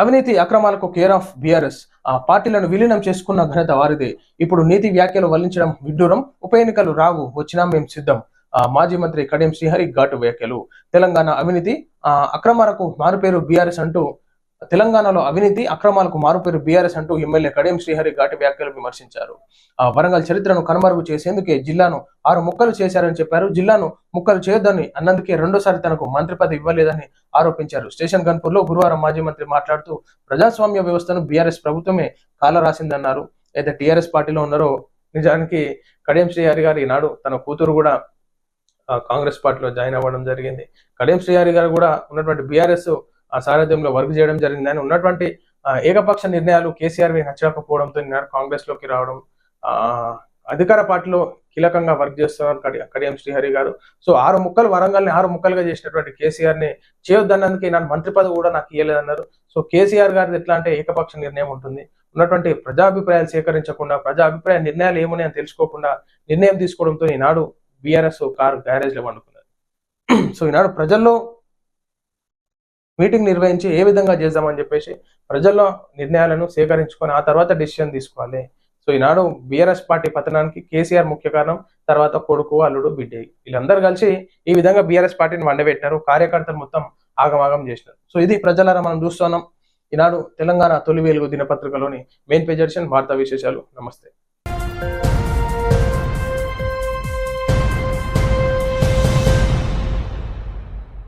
అవినీతి అక్రమాలకు care of BRS. ఆ పార్టీలను విలీనం చేసుకున్న ఘనత వారిదే. ఇప్పుడు నీతి వ్యాఖ్యలు వల్లించడం విడ్డూరం. ఉప ఎన్నికలు రావు వచ్చినా మేం సిద్ధం. ఆ మాజీ మంత్రి కడియం శ్రీహరి ఘాటు వ్యాఖ్యలు. తెలంగాణ అవినీతి ఆ అక్రమాలకు మారుపేరు బీఆర్ఎస్ అంటూ తెలంగాణలో అవినీతి అక్రమాలకు మారుపేరు బీఆర్ఎస్ అంటూ ఎమ్మెల్యే కడియం శ్రీహరి ఘాటి వ్యాఖ్యలు విమర్శించారు. ఆ వరంగల్ చరిత్రను కనుమరుగు చేసేందుకే జిల్లాను ఆరు ముక్కలు చేశారని చెప్పారు. జిల్లాను ముక్కలు చేయొద్దని అన్నందుకే రెండోసారి తనకు మంత్రి పదవి ఇవ్వలేదని ఆరోపించారు. స్టేషన్ గన్పూర్లో గురువారం మాజీ మంత్రి మాట్లాడుతూ ప్రజాస్వామ్య వ్యవస్థను బీఆర్ఎస్ ప్రభుత్వమే కాలరాసిందన్నారు. అయితే టీఆర్ఎస్ పార్టీలో ఉన్నారో నిజానికి కడియం శ్రీహరి గారు ఈనాడు తన కూతురు కూడా కాంగ్రెస్ పార్టీలో జాయిన్ అవ్వడం జరిగింది. కడియం శ్రీహరి గారు కూడా ఉన్నటువంటి బీఆర్ఎస్ సారథ్యంలో వర్క్ చేయడం జరిగింది. అని ఉన్నటువంటి ఏకపక్ష నిర్ణయాలు కేసీఆర్ నచ్చకపోవడంతో ఈనాడు కాంగ్రెస్లోకి రావడం అధికార పార్టీలో కీలకంగా వర్క్ చేస్తున్నారు కడియం శ్రీహరి గారు. సో ఆరు ముక్కలు వరంగల్ని ఆరు ముక్కలుగా చేసినటువంటి కేసీఆర్ని చేయొద్దన్నందుకే నన్ను మంత్రి పదవి కూడా నాకు ఇవ్వలేదన్నారు సో కేసీఆర్ గారిది ఎట్లా అంటే ఏకపక్ష నిర్ణయం ఉంటుంది. ఉన్నటువంటి ప్రజాభిప్రాయాలు సేకరించకుండా ప్రజా అభిప్రాయ నిర్ణయాలు ఏమని అని తెలుసుకోకుండా నిర్ణయం తీసుకోవడంతో ఈనాడు బీఆర్ఎస్ కారు గ్యారేజ్లో వండుకున్నారు సో ఈనాడు ప్రజల్లో మీటింగ్ నిర్వహించి ఏ విధంగా చేద్దామని చెప్పేసి ప్రజల్లో నిర్ణయాలను సేకరించుకొని ఆ తర్వాత డిసిషన్ తీసుకోవాలి. సో ఈనాడు బీఆర్ఎస్ పార్టీ పతనానికి కేసీఆర్ ముఖ్య కారణం తర్వాత కొడుకు అల్లుడు బిడ్డ. వీళ్ళందరూ కలిసి ఈ విధంగా బీఆర్ఎస్ పార్టీని వండబెట్టారు కార్యకర్తలు మొత్తం ఆగమాగం చేసినారు. సో ఇది ప్రజలారా మనం చూస్తున్నాం. ఈనాడు తెలంగాణ తొలి వెలుగు దినపత్రికలోని మెయిన్ పేజ్ ఎడిషన్ వార్తా విశేషాలు. నమస్తే.